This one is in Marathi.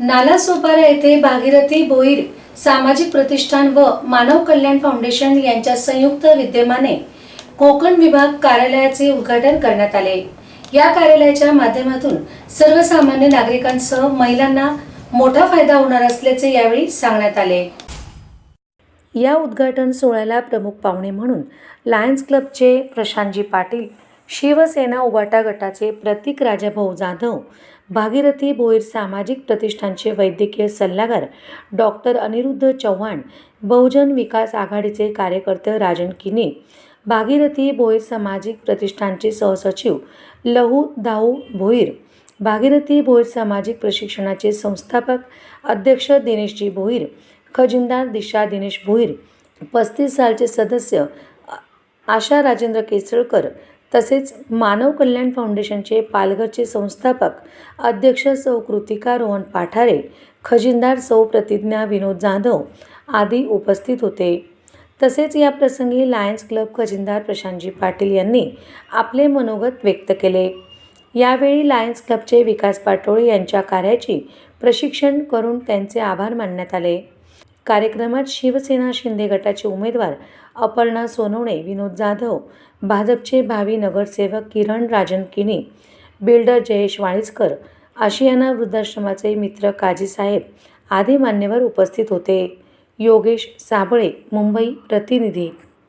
नालासोपारा येथे भागीरथी भोईर सामाजिक प्रतिष्ठान व मानव कल्याण फाउंडेशन यांच्या संयुक्त विद्यमाने कोकण विभाग कार्यालयाचे उद्घाटन करण्यात आले. या कार्यालयाच्या माध्यमातून सर्वसामान्य नागरिकांसह महिलांना मोठा फायदा होणार असल्याचे यावेळी सांगण्यात आले. या उद्घाटन सोहळ्याला प्रमुख पाहुणे म्हणून लायन्स क्लबचे प्रशांतजी पाटील शिवसेना उबाटा गटाचे प्रतीक राजाभाऊ जाधव भागीरथी भोईर सामाजिक प्रतिष्ठानचे वैद्यकीय सल्लागार डॉक्टर अनिरुद्ध चव्हाण बहुजन विकास आघाडीचे कार्यकर्ते राजन किने भागीरथी भोईर सामाजिक प्रतिष्ठानचे सहसचिव लहू दाऊ भोईर भागीरथी भोईर सामाजिक प्रशिक्षणाचे संस्थापक अध्यक्ष दिनेशजी भोईर खजिनदार दिशा दिनेश भोईर पस्तीस सालचे सदस्य आशा राजेंद्र केसळकर तसेच मानव कल्याण फाउंडेशनचे पालघरचे संस्थापक अध्यक्ष सौ कृतिका रोहन पाठारे खजिनदार सौ प्रतिज्ञा विनोद जाधव आदी उपस्थित होते. तसेच या प्रसंगी लायन्स क्लब खजिनदार प्रशांतजी पाटील यांनी आपले मनोगत व्यक्त केले. यावेळी लायन्स क्लबचे विकास पाटोळे यांच्या कार्याची प्रशिक्षण करून त्यांचे आभार मानण्यात आले. कार्यक्रमात शिवसेना शिंदे गटाचे उमेदवार अपर्णा सोनवणे विनोद जाधव भाजपचे भावी नगरसेवक किरण राजन किणी बिल्डर जयेश वाळीसकर आशियाना वृद्धाश्रमाचे मित्र काजीसाहेब आदी मान्यवर उपस्थित होते. योगेश साबळे मुंबई प्रतिनिधी